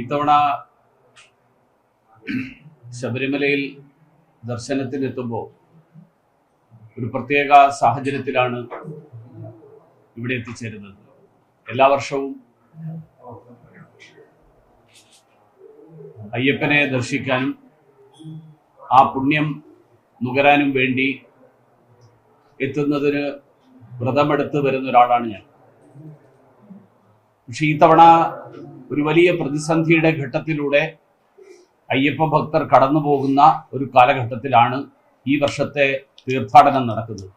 ഇത്തവണ ശബരിമലയിൽ ദർശനത്തിനെത്തുമ്പോൾ ഒരു പ്രത്യേക സാഹചര്യത്തിലാണ് ഇവിടെ എത്തിച്ചേരുന്നത്. എല്ലാ വർഷവും അയ്യപ്പനെ ദർശിക്കാനും ആ പുണ്യം നുകരാനും വേണ്ടി എത്തുന്നതിന് വ്രതമെടുത്ത് വരുന്ന ഒരാളാണ് ഞാൻ. പക്ഷെ ഈ തവണ ഒരു വലിയ പ്രതിസന്ധിയുടെ ഘട്ടത്തിലൂടെ അയ്യപ്പ ഭക്തർ കടന്നു പോകുന്ന ഒരു കാലഘട്ടത്തിലാണ് ഈ വർഷത്തെ തീർത്ഥാടനം നടക്കുന്നത്.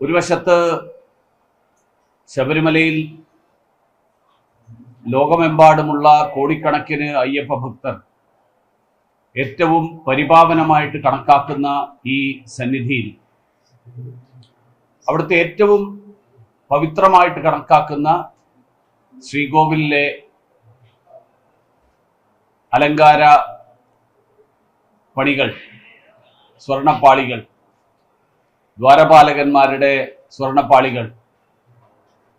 ഒരു വശത്ത് ശബരിമലയിൽ ലോകമെമ്പാടുമുള്ള കോടിക്കണക്കിന് അയ്യപ്പ ഭക്തർ ഏറ്റവും പരിപാവനമായിട്ട് കണക്കാക്കുന്ന ഈ സന്നിധിയിൽ അവിടുത്തെ ഏറ്റവും പവിത്രമായിട്ട് കണക്കാക്കുന്ന ശ്രീകോവിലിലെ അലങ്കാര പണികൾ സ്വർണപ്പാളികൾ ദ്വാരപാലകന്മാരുടെ സ്വർണപ്പാളികൾ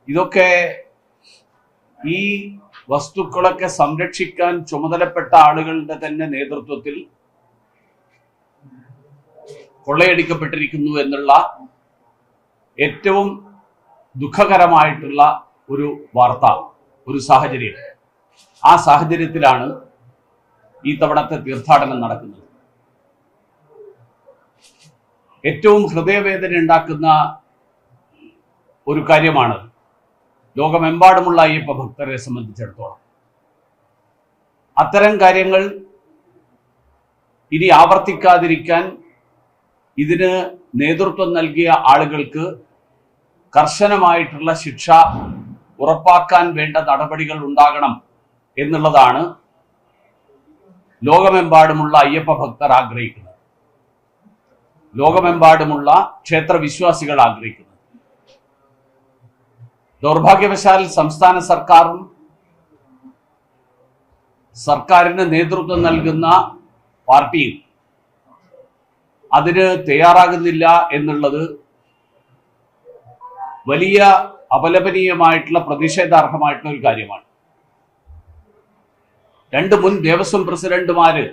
ഇതൊക്കെ ഈ വസ്തുക്കളൊക്കെ സംരക്ഷിക്കാൻ ചുമതലപ്പെട്ട ആളുകളുടെ തന്നെ നേതൃത്വത്തിൽ കൊള്ളയടിക്കപ്പെട്ടിരിക്കുന്നു എന്നുള്ള ഏറ്റവും ദുഃഖകരമായിട്ടുള്ള ഒരു വാർത്ത ഒരു സാഹചര്യം. ആ സാഹചര്യത്തിലാണ് ഈ തവണത്തെ തീർത്ഥാടനം നടക്കുന്നത്. ഏറ്റവും ഹൃദയവേദന ഉണ്ടാക്കുന്ന ഒരു കാര്യമാണ് ലോകമെമ്പാടുമുള്ള അയ്യപ്പ ഭക്തരെ സംബന്ധിച്ചിടത്തോളം. അത്തരം കാര്യങ്ങൾ ഇനി ആവർത്തിക്കാതിരിക്കാൻ ഇതിന് നേതൃത്വം നൽകിയ ആളുകൾക്ക് കർശനമായിട്ടുള്ള ശിക്ഷ ഉറപ്പാക്കാൻ വേണ്ട നടപടികൾ ഉണ്ടാകണം എന്നുള്ളതാണ് ലോകമെമ്പാടുമുള്ള അയ്യപ്പ ഭക്തർ ആഗ്രഹിക്കുന്നത്. ലോകമെമ്പാടുമുള്ള ക്ഷേത്ര വിശ്വാസികൾ ആഗ്രഹിക്കുന്നത്. ദൗർഭാഗ്യവശാൽ സംസ്ഥാന സർക്കാരും സർക്കാരിന് നേതൃത്വം നൽകുന്ന പാർട്ടിയും അതിന് തയ്യാറാകുന്നില്ല എന്നുള്ളത് വലിയ അപലപനീയമായിട്ടുള്ള പ്രതിഷേധാർഹമായിട്ടുള്ള ഒരു കാര്യമാണ്. രണ്ട് മുൻ ദേവസ്വം പ്രസിഡന്റുമാര്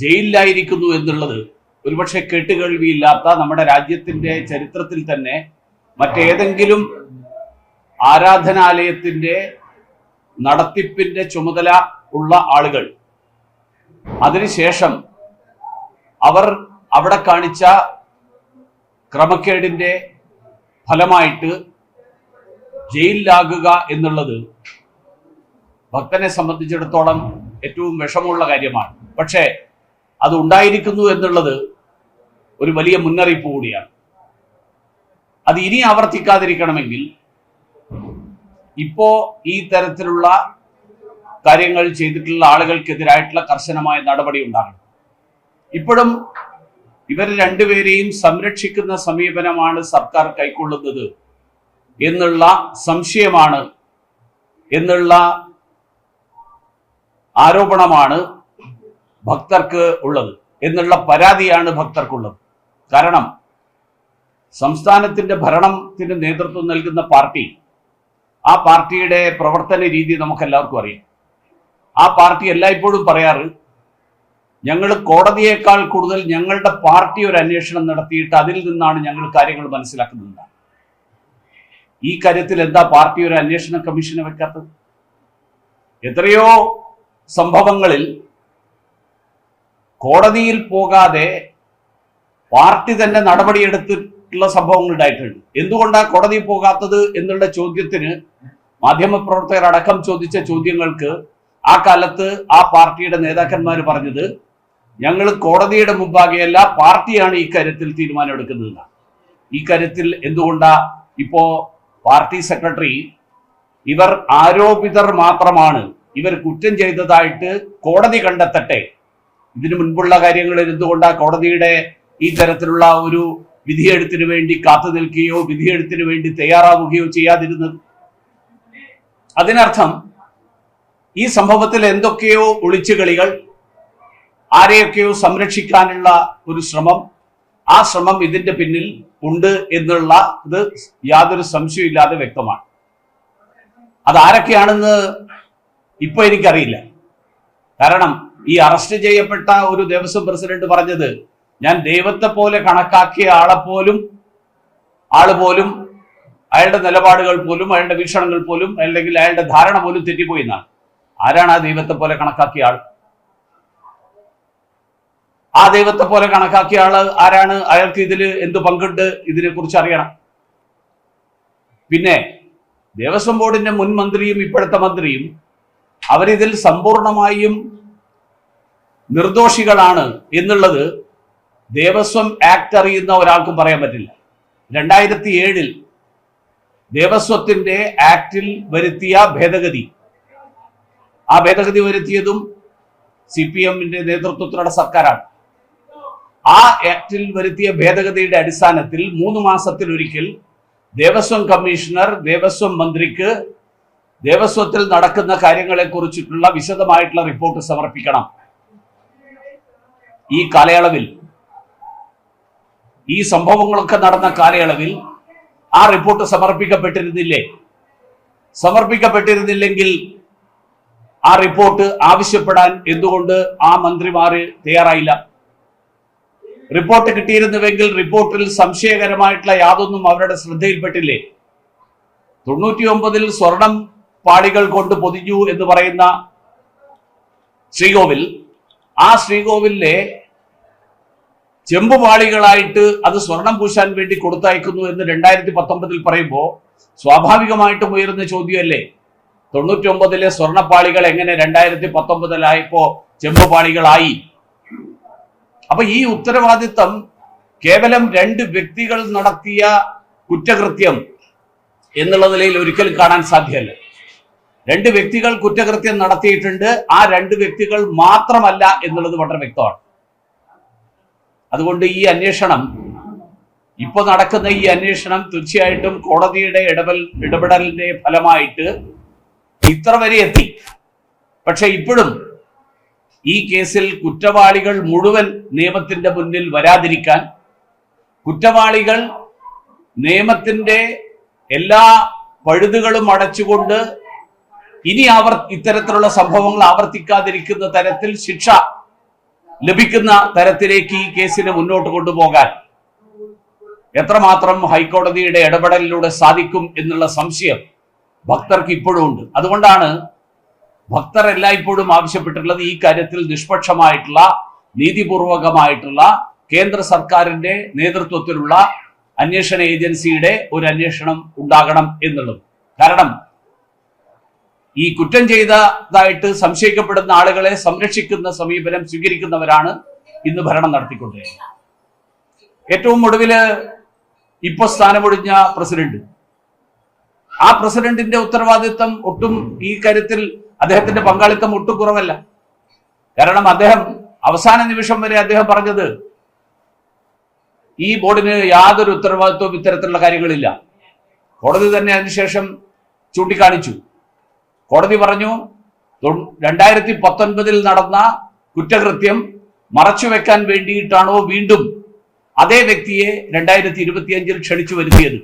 ജയിലിലായിരിക്കുന്നു എന്നുള്ളത് ഒരുപക്ഷെ കേട്ടുകേൾവിയില്ലാത്ത നമ്മുടെ രാജ്യത്തിന്റെ ചരിത്രത്തിൽ തന്നെ മറ്റേതെങ്കിലും ആരാധനാലയത്തിന്റെ നടത്തിപ്പിന്റെ ചുമതല ഉള്ള ആളുകൾ. അതിനുശേഷം അവർ അവിടെ കാണിച്ച ക്രമക്കേടിന്റെ ഫലമായിട്ട് ജയിലിലാകുക എന്നുള്ളത് ഭക്തനെ സംബന്ധിച്ചിടത്തോളം ഏറ്റവും വിഷമമുള്ള കാര്യമാണ്. പക്ഷേ അത് ഉണ്ടായിരിക്കുന്നു എന്നുള്ളത് ഒരു വലിയ മുന്നറിയിപ്പ് കൂടിയാണ്. അത് ഇനി ആവർത്തിക്കാതിരിക്കണമെങ്കിൽ ഇപ്പോ ഈ തരത്തിലുള്ള കാര്യങ്ങൾ ചെയ്തിട്ടുള്ള ആളുകൾക്കെതിരായിട്ടുള്ള കർശനമായ നടപടി ഉണ്ടാകണം. ഇപ്പോഴും ഇവർ രണ്ടുപേരെയും സംരക്ഷിക്കുന്ന സമീപനമാണ് സർക്കാർ കൈക്കൊള്ളുന്നത് എന്നുള്ള സംശയമാണ് എന്നുള്ള ആരോപണമാണ് ഭക്തർക്ക് ഉള്ളത് എന്നുള്ള പരാതിയാണ് ഭക്തർക്കുള്ളത്. കാരണം സംസ്ഥാനത്തിന്റെ ഭരണത്തിന് നേതൃത്വം നൽകുന്ന പാർട്ടി ആ പാർട്ടിയുടെ പ്രവർത്തന രീതി നമുക്ക് എല്ലാവർക്കും അറിയാം. ആ പാർട്ടി എല്ലായ്പ്പോഴും പറയാറ് ഞങ്ങൾ കോടതിയേക്കാൾ കൂടുതൽ ഞങ്ങളുടെ പാർട്ടി ഒരു അന്വേഷണം നടത്തിയിട്ട് അതിൽ നിന്നാണ് ഞങ്ങൾ കാര്യങ്ങൾ മനസ്സിലാക്കുന്നത്. ഈ കാര്യത്തിൽ എന്താ പാർട്ടി ഒരു അന്വേഷണ കമ്മീഷനെ വെക്കാത്തത്? എത്രയോ സംഭവങ്ങളിൽ കോടതിയിൽ പോകാതെ പാർട്ടി തന്നെ നടപടിയെടുത്തിട്ടുള്ള സംഭവങ്ങൾ ഉണ്ടായിട്ടുണ്ട്. എന്തുകൊണ്ടാണ് കോടതി പോകാത്തത് എന്നുള്ള ചോദ്യത്തിന് മാധ്യമപ്രവർത്തകർ അടക്കം ചോദിച്ച ചോദ്യങ്ങൾക്ക് ആ കാലത്ത് ആ പാർട്ടിയുടെ നേതാക്കന്മാർ പറഞ്ഞത് ഞങ്ങൾ കോടതിയുടെ മുമ്പാകെയല്ല പാർട്ടിയാണ് ഈ കാര്യത്തിൽ തീരുമാനമെടുക്കുന്നത് ഈ കാര്യത്തിൽ എന്തുകൊണ്ടാ ഇപ്പോ പാർട്ടി സെക്രട്ടറി ഇവർ ആരോപിതർ മാത്രമാണ് ഇവർ കുറ്റം ചെയ്തതായിട്ട് കോടതി കണ്ടെത്തട്ടെ. ഇതിനു മുൻപുള്ള കാര്യങ്ങളിൽ എന്തുകൊണ്ടാ കോടതിയുടെ ഈ തരത്തിലുള്ള ഒരു വിധിയെഴുത്തിന് വേണ്ടി കാത്തു നിൽക്കുകയോ വിധിയെഴുത്തിന് വേണ്ടി തയ്യാറാവുകയോ ചെയ്യാതിരുന്നത്? അതിനർത്ഥം ഈ സംഭവത്തിൽ എന്തൊക്കെയോ ഒളിച്ചുകളികൾ ആരെയൊക്കെയോ സംരക്ഷിക്കാനുള്ള ഒരു ശ്രമം. ആ ശ്രമം ഇതിന്റെ പിന്നിൽ ഉണ്ട് എന്നുള്ള ഇത് യാതൊരു സംശയമില്ലാതെ വ്യക്തമാണ്. അതാരൊക്കെയാണെന്ന് ഇപ്പൊ എനിക്കറിയില്ല. കാരണം ഈ അറസ്റ്റ് ചെയ്യപ്പെട്ട ഒരു ദേവസ്വം പ്രസിഡന്റ് പറഞ്ഞത് ഞാൻ ദൈവത്തെ പോലെ കണക്കാക്കിയ ആളെ പോലും ആൾ പോലും അയാളുടെ നിലപാടുകൾ പോലും അയാളുടെ വീക്ഷണങ്ങൾ പോലും അല്ലെങ്കിൽ അയാളുടെ ധാരണ പോലും തെറ്റിപ്പോയി എന്നാണ്. ആരാണ് ആ ദൈവത്തെ പോലെ കണക്കാക്കിയ ആൾ ആ ദൈവത്തെ പോലെ കണക്കാക്കിയ ആൾ ആരാണ്? അയാൾക്ക് ഇതിൽ എന്ത് പങ്കുണ്ട്? ഇതിനെ കുറിച്ച് അറിയണം. പിന്നെ ദേവസ്വം ബോർഡിന്റെ മുൻ മന്ത്രിയും ഇപ്പോഴത്തെ മന്ത്രിയും അവരിതിൽ സമ്പൂർണമായും നിർദോഷികളാണ് എന്നുള്ളത് ദേവസ്വം ആക്ട് അറിയുന്ന ഒരാൾക്കും പറയാൻ പറ്റില്ല. രണ്ടായിരത്തി ഏഴിൽ ദേവസ്വത്തിന്റെ ആക്ടിൽ വരുത്തിയ ഭേദഗതി. ആ ഭേദഗതി വരുത്തിയതും സി പി എമ്മിന്റെ നേതൃത്വത്തിലുള്ള സർക്കാരാണ്. ആ ആക്ടിൽ വരുത്തിയ ഭേദഗതിയുടെ അടിസ്ഥാനത്തിൽ മൂന്ന് മാസത്തിലൊരിക്കൽ ദേവസ്വം കമ്മീഷണർ ദേവസ്വം മന്ത്രിക്ക് ദേവസ്വത്തിൽ നടക്കുന്ന കാര്യങ്ങളെ കുറിച്ചിട്ടുള്ള വിശദമായിട്ടുള്ള റിപ്പോർട്ട് സമർപ്പിക്കണം. ഈ കാലയളവിൽ ഈ സംഭവങ്ങളൊക്കെ നടന്ന കാലയളവിൽ ആ റിപ്പോർട്ട് സമർപ്പിക്കപ്പെട്ടിരുന്നില്ലേ? സമർപ്പിക്കപ്പെട്ടിരുന്നില്ലെങ്കിൽ ആ റിപ്പോർട്ട് ആവശ്യപ്പെടാൻ എന്തുകൊണ്ട് ആ മന്ത്രിമാര് തയ്യാറായില്ല? റിപ്പോർട്ട് കിട്ടിയിരുന്നുവെങ്കിൽ റിപ്പോർട്ടിൽ സംശയകരമായിട്ടുള്ള യാതൊന്നും അവരുടെ ശ്രദ്ധയിൽപ്പെട്ടില്ലേ? തൊണ്ണൂറ്റി ഒമ്പതിൽ സ്വർണം പാളികൾ കൊണ്ട് പൊതിഞ്ഞു എന്ന് പറയുന്ന ശ്രീകോവിൽ ആ ശ്രീകോവിലെ ചെമ്പുപാളികളായിട്ട് അത് സ്വർണം പൂശാൻ വേണ്ടി കൊടുത്തയക്കുന്നു എന്ന് രണ്ടായിരത്തി പത്തൊമ്പതിൽ പറയുമ്പോൾ സ്വാഭാവികമായിട്ടും ഉയരുന്ന ചോദ്യമല്ലേ? തൊണ്ണൂറ്റി ഒമ്പതിലെ സ്വർണപ്പാളികൾ എങ്ങനെ രണ്ടായിരത്തി പത്തൊമ്പതിലായപ്പോ ചെമ്പുപാളികളായി? അപ്പൊ ഈ ഉത്തരവാദിത്തം കേവലം രണ്ട് വ്യക്തികൾ നടത്തിയ കുറ്റകൃത്യം എന്നുള്ള നിലയിൽ ഒരിക്കലും കാണാൻ സാധ്യമല്ല. രണ്ട് വ്യക്തികൾ കുറ്റകൃത്യം നടത്തിയിട്ടുണ്ട് ആ രണ്ട് വ്യക്തികൾ മാത്രമല്ല എന്നുള്ളത് വളരെ വ്യക്തമാണ്. അതുകൊണ്ട് ഈ അന്വേഷണം ഇപ്പൊ നടക്കുന്ന ഈ അന്വേഷണം തീർച്ചയായിട്ടും കോടതിയുടെ ഇടപെൽ ഇടപെടലിന്റെ ഫലമായിട്ട് ഇത്ര വരെ എത്തി. പക്ഷെ ഇപ്പോഴും ഈ കേസിൽ കുറ്റവാളികൾ മുഴുവൻ നിയമത്തിന്റെ മുന്നിൽ വരാതിരിക്കാൻ കുറ്റവാളികൾ നിയമത്തിന്റെ എല്ലാ പഴുതുകളും അടച്ചുകൊണ്ട് ഇനി ആവർ ഇത്തരത്തിലുള്ള സംഭവങ്ങൾ ആവർത്തിക്കാതിരിക്കുന്ന തരത്തിൽ ശിക്ഷ ലഭിക്കുന്ന തരത്തിലേക്ക് ഈ കേസിനെ മുന്നോട്ട് കൊണ്ടുപോകാൻ എത്രമാത്രം ഹൈക്കോടതിയുടെ ഇടപെടലിലൂടെ സാധിക്കും എന്നുള്ള സംശയം ഭക്തർക്ക് ഇപ്പോഴും ഉണ്ട്. അതുകൊണ്ടാണ് ഭക്തർ എല്ലായ്പ്പോഴും ആവശ്യപ്പെട്ടിട്ടുള്ളത് ഈ കാര്യത്തിൽ നിഷ്പക്ഷമായിട്ടുള്ള നീതിപൂർവകമായിട്ടുള്ള കേന്ദ്ര സർക്കാരിന്റെ നേതൃത്വത്തിലുള്ള അന്വേഷണ ഏജൻസിയുടെ ഒരു അന്വേഷണം ഉണ്ടാകണം എന്നുള്ളത്. കാരണം ഈ കുറ്റം ചെയ്തതായിട്ട് സംശയിക്കപ്പെടുന്ന ആളുകളെ സംരക്ഷിക്കുന്ന സമീപനം സ്വീകരിക്കുന്നവരാണ് ഇന്ന് ഭരണം നടത്തിക്കൊണ്ടിരിക്കുന്നത്. ഏറ്റവും ഒടുവിൽ ഇപ്പൊ സ്ഥാനമൊഴിഞ്ഞ പ്രസിഡന്റ്. ആ പ്രസിഡന്റിന്റെ ഉത്തരവാദിത്തം ഒട്ടും ഈ കാര്യത്തിൽ അദ്ദേഹത്തിന്റെ പങ്കാളിത്തം ഒട്ടും കുറവല്ല കാരണം അദ്ദേഹം അവസാന നിമിഷം വരെ അദ്ദേഹം പറഞ്ഞത് ഈ ബോർഡിന് യാതൊരു ഉത്തരവാദിത്വവും ഇത്തരത്തിലുള്ള കാര്യങ്ങളില്ല. കോടതി തന്നെ അതിനുശേഷം ചൂണ്ടിക്കാണിച്ചു. കോടതി പറഞ്ഞു രണ്ടായിരത്തി പത്തൊൻപതിൽ നടന്ന കുറ്റകൃത്യം മറച്ചുവെക്കാൻ വേണ്ടിയിട്ടാണോ വീണ്ടും അതേ വ്യക്തിയെ രണ്ടായിരത്തി ഇരുപത്തിയഞ്ചിൽ ക്ഷണിച്ചു വരുത്തിയത്?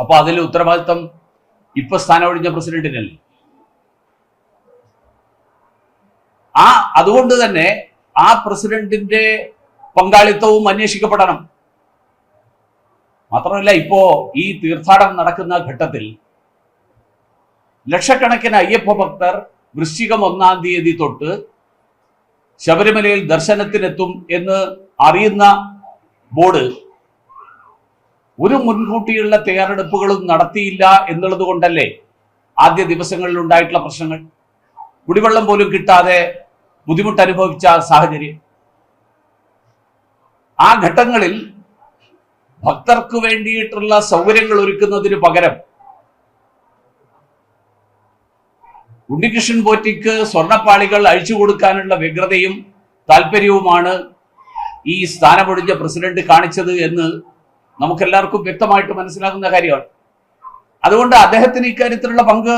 അപ്പൊ അതിൽ ഉത്തരവാദിത്തം ഇപ്പൊ സ്ഥാനമൊഴിഞ്ഞ പ്രസിഡന്റിനല്ലേ? ആ അതുകൊണ്ട് തന്നെ ആ പ്രസിഡന്റിന്റെ പങ്കാളിത്തവും അന്വേഷിക്കപ്പെടണം. മാത്രമല്ല ഇപ്പോ ഈ തീർത്ഥാടനം നടക്കുന്ന ഘട്ടത്തിൽ ലക്ഷക്കണക്കിന് അയ്യപ്പ ഭക്തർ വൃശ്ചികം ഒന്നാം തീയതി തൊട്ട് ശബരിമലയിൽ ദർശനത്തിനെത്തും എന്ന് അറിയുന്ന ബോർഡ് ഒരു മുൻകൂട്ടിയുള്ള തയ്യാറെടുപ്പുകളും നടത്തിയില്ല എന്നുള്ളത് കൊണ്ടല്ലേ ആദ്യ ദിവസങ്ങളിൽ ഉണ്ടായിട്ടുള്ള പ്രശ്നങ്ങൾ? കുടിവെള്ളം പോലും കിട്ടാതെ ബുദ്ധിമുട്ട് അനുഭവിച്ച സാഹചര്യം. ആ ഘട്ടങ്ങളിൽ ഭക്തർക്ക് വേണ്ടിയിട്ടുള്ള സൗകര്യങ്ങൾ ഒരുക്കുന്നതിന് പകരം ഉണ്ണികൃഷ്ണൻ പോറ്റിക്ക് സ്വർണപ്പാളികൾ അഴിച്ചു കൊടുക്കാനുള്ള വ്യഗ്രതയും താല്പര്യവുമാണ് ഈ സ്ഥാനമൊഴിഞ്ഞ പ്രസിഡന്റ് കാണിച്ചത് എന്ന് നമുക്കെല്ലാവർക്കും വ്യക്തമായിട്ട് മനസ്സിലാകുന്ന കാര്യമാണ്. അതുകൊണ്ട് അദ്ദേഹത്തിന് ഇക്കാര്യത്തിലുള്ള പങ്ക്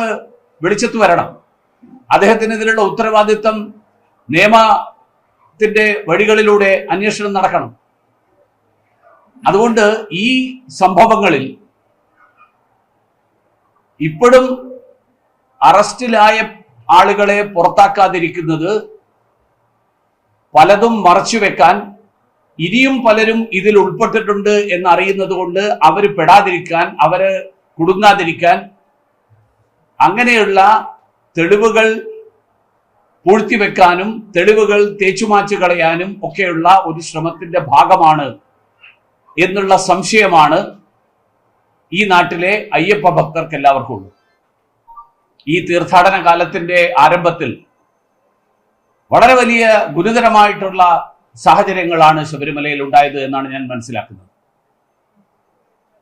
വെളിച്ചത്ത് വരണം. അദ്ദേഹത്തിന് ഇതിലുള്ള ഉത്തരവാദിത്തം നിയമത്തിന്റെ വഴികളിലൂടെ അന്വേഷണം നടക്കണം. അതുകൊണ്ട് ഈ സംഭവങ്ങളിൽ ഇപ്പോഴും അറസ്റ്റിലായ ആളുകളെ പുറത്താക്കാതിരിക്കുന്നത് പലതും മറച്ചുവെക്കാൻ ഇനിയും പലരും ഇതിൽ ഉൾപ്പെട്ടിട്ടുണ്ട് എന്നറിയുന്നത് കൊണ്ട് അവർ പെടാതിരിക്കാൻ അവർ കുടുങ്ങാതിരിക്കാൻ അങ്ങനെയുള്ള തെളിവുകൾ പൂഴ്ത്തിവെക്കാനും തെളിവുകൾ തേച്ചുമാച്ചു കളയാനും ഒക്കെയുള്ള ഒരു ശ്രമത്തിന്റെ ഭാഗമാണ് എന്നുള്ള സംശയമാണ് ഈ നാട്ടിലെ അയ്യപ്പ ഭക്തർക്ക് എല്ലാവർക്കും ഉള്ളത് ഈ തീർത്ഥാടന കാലത്തിന്റെ ആരംഭത്തിൽ വളരെ വലിയ ഗുരുതരമായിട്ടുള്ള സാഹചര്യങ്ങളാണ് ശബരിമലയിൽ ഉണ്ടായത് എന്നാണ് ഞാൻ മനസ്സിലാക്കുന്നത്.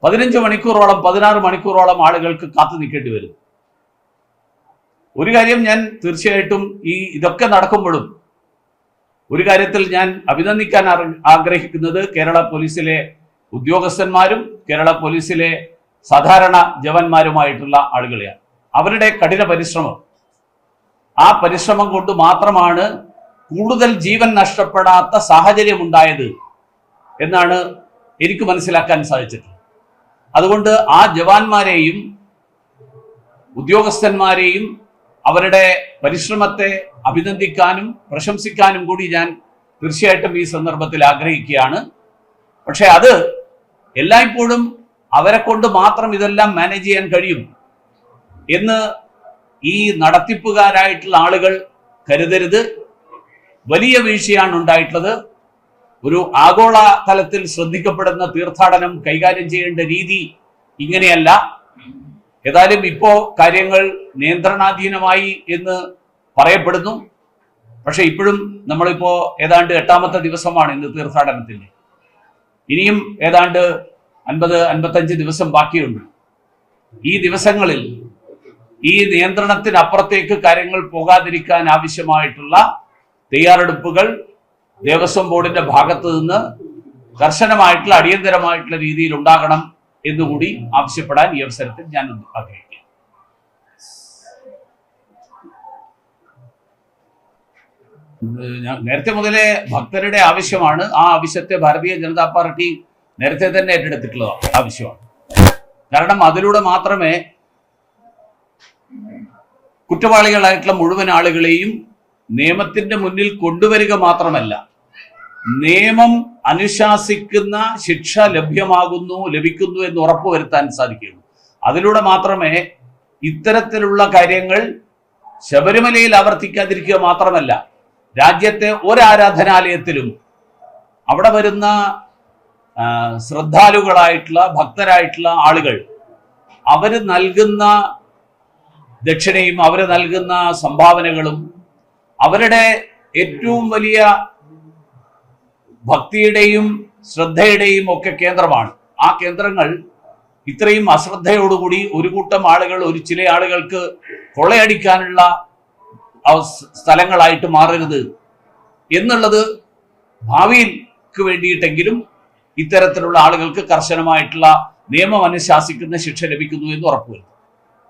പതിനഞ്ച് മണിക്കൂറോളം പതിനാറ് മണിക്കൂറോളം ആളുകൾക്ക് കാത്തു നിൽക്കേണ്ടി വരും. ഒരു കാര്യം ഞാൻ തീർച്ചയായിട്ടും ഈ ഇതൊക്കെ നടക്കുമ്പോഴും ഒരു കാര്യത്തിൽ ഞാൻ അഭിനന്ദിക്കാൻ ആഗ്രഹിക്കുന്നത് കേരള പോലീസിലെ ഉദ്യോഗസ്ഥന്മാരും കേരള പോലീസിലെ സാധാരണ ജവാന്മാരുമായിട്ടുള്ള ആളുകളെയാണ്. അവരുടെ കഠിന പരിശ്രമം. ആ പരിശ്രമം കൊണ്ട് മാത്രമാണ് കൂടുതൽ ജീവൻ നഷ്ടപ്പെടാത്ത സാഹചര്യം ഉണ്ടായത് എന്നാണ് എനിക്ക് മനസ്സിലാക്കാൻ സാധിച്ചിട്ടുള്ളത് അതുകൊണ്ട് ആ ജവാന്മാരെയും ഉദ്യോഗസ്ഥന്മാരെയും അവരുടെ പരിശ്രമത്തെ അഭിനന്ദിക്കാനും പ്രശംസിക്കാനും കൂടി ഞാൻ തീർച്ചയായിട്ടും ഈ സന്ദർഭത്തിൽ ആഗ്രഹിക്കുകയാണ്. പക്ഷെ അത് എല്ലായ്പ്പോഴും അവരെ കൊണ്ട് മാത്രം ഇതെല്ലാം മാനേജ് ചെയ്യാൻ കഴിയും എന്ന് ഈ നടത്തിപ്പുകാരായിട്ടുള്ള ആളുകൾ കരുതരുത്. വലിയ വീഴ്ചയാണ് ഉണ്ടായിട്ടുള്ളത്. ഒരു ആഗോള തലത്തിൽ ശ്രദ്ധിക്കപ്പെടുന്ന തീർത്ഥാടനം കൈകാര്യം ചെയ്യേണ്ട രീതി ഇങ്ങനെയല്ല. ഏതായാലും ഇപ്പോ കാര്യങ്ങൾ നിയന്ത്രണാധീനമായി എന്ന് പറയപ്പെടുന്നു. പക്ഷെ ഇപ്പോഴും നമ്മളിപ്പോ ഏതാണ്ട് എട്ടാമത്തെ ദിവസമാണ് ഇന്ന് തീർത്ഥാടനത്തിന്റെ ഇനിയും ഏതാണ്ട് അൻപത് അൻപത്തഞ്ച് ദിവസം ബാക്കിയുണ്ട്. ഈ ദിവസങ്ങളിൽ ഈ നിയന്ത്രണത്തിനപ്പുറത്തേക്ക് കാര്യങ്ങൾ പോകാതിരിക്കാൻ ആവശ്യമായിട്ടുള്ള തയ്യാറെടുപ്പുകൾ ദേവസ്വം ബോർഡിന്റെ ഭാഗത്ത് നിന്ന് കർശനമായിട്ടുള്ള അടിയന്തരമായിട്ടുള്ള രീതിയിൽ ഉണ്ടാകണം എന്നുകൂടി ആവശ്യപ്പെടാൻ ഈ അവസരത്തിൽ ഞാൻ ആഗ്രഹിക്കുന്നു. നേരത്തെ മുതലേ ഭക്തരുടെ ആവശ്യമാണ്. ആ ആവശ്യത്തെ ഭാരതീയ ജനതാ പാർട്ടി നേരത്തെ തന്നെ ഏറ്റെടുത്തിട്ടുള്ള ആവശ്യമാണ്. കാരണം അതിലൂടെ മാത്രമേ കുറ്റവാളികളായിട്ടുള്ള മുഴുവൻ ആളുകളെയും നിയമത്തിന്റെ മുന്നിൽ കൊണ്ടുവരിക മാത്രമല്ല നിയമം അനുശാസിക്കുന്ന ശിക്ഷ ലഭ്യമാകുന്നു ലഭിക്കുന്നു എന്ന് ഉറപ്പുവരുത്താൻ സാധിക്കുകയുള്ളൂ അതിലൂടെ മാത്രമേ ഇത്തരത്തിലുള്ള കാര്യങ്ങൾ ശബരിമലയിൽ ആവർത്തിക്കാതിരിക്കുക മാത്രമല്ല രാജ്യത്തെ ഒരാരാധനാലയത്തിലും അവിടെ വരുന്ന ശ്രദ്ധാലുകളായിട്ടുള്ള ഭക്തരായിട്ടുള്ള ആളുകൾ അവർ നൽകുന്ന ദക്ഷിണയും അവർ നൽകുന്ന സംഭാവനകളും അവരുടെ ഏറ്റവും വലിയ ഭക്തിയുടെയും ശ്രദ്ധയുടെയും ഒക്കെ കേന്ദ്രമാണ്. ആ കേന്ദ്രങ്ങൾ ഇത്രയും അശ്രദ്ധയോടുകൂടി ഒരു കൂട്ടം ആളുകൾ ഒരു ചില ആളുകൾക്ക് കൊള്ളയടിക്കാനുള്ള സ്ഥലങ്ങളായിട്ട് മാറരുത് എന്നുള്ളത് ഭാവിയിൽക്ക് വേണ്ടിയിട്ടെങ്കിലും ഇത്തരത്തിലുള്ള ആളുകൾക്ക് കർശനമായിട്ടുള്ള നിയമം അനുശാസിക്കുന്ന ശിക്ഷ ലഭിക്കുന്നു എന്ന് ഉറപ്പുവരുത്തും.